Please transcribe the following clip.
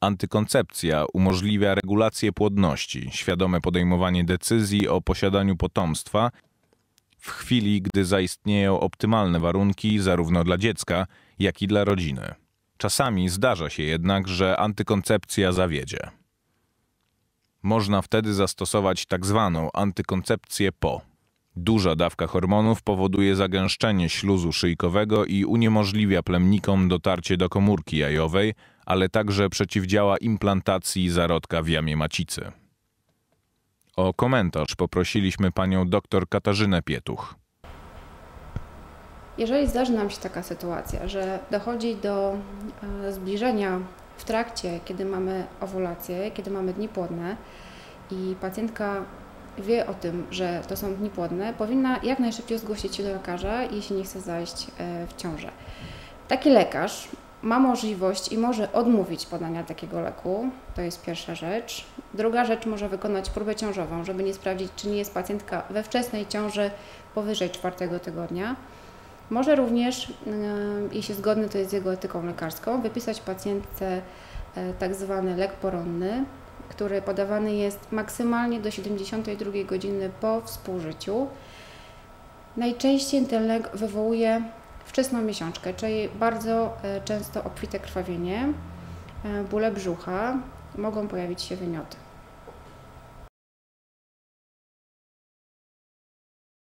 Antykoncepcja umożliwia regulację płodności, świadome podejmowanie decyzji o posiadaniu potomstwa w chwili, gdy zaistnieją optymalne warunki zarówno dla dziecka, jak i dla rodziny. Czasami zdarza się jednak, że antykoncepcja zawiedzie. Można wtedy zastosować tak zwaną antykoncepcję PO. Duża dawka hormonów powoduje zagęszczenie śluzu szyjkowego i uniemożliwia plemnikom dotarcie do komórki jajowej, ale także przeciwdziała implantacji zarodka w jamie macicy. O komentarz poprosiliśmy panią dr Katarzynę Pietuch. Jeżeli zdarzy nam się taka sytuacja, że dochodzi do e, zbliżenia w trakcie, kiedy mamy owulację, kiedy mamy dni płodne i pacjentka wie o tym, że to są dni płodne, powinna jak najszybciej zgłosić się do lekarza, jeśli nie chce zajść e, w ciążę. Taki lekarz ma możliwość i może odmówić podania takiego leku, to jest pierwsza rzecz. Druga rzecz, może wykonać próbę ciążową, żeby nie sprawdzić, czy nie jest pacjentka we wczesnej ciąży powyżej czwartego tygodnia. Może również, e, jeśli zgodny to jest z jego etyką lekarską, wypisać pacjentce tak zwany lek poronny, który podawany jest maksymalnie do 72 godziny po współżyciu. Najczęściej ten lek wywołuje wczesną miesiączkę, czyli bardzo e, często obfite krwawienie, bóle brzucha, mogą pojawić się wymioty.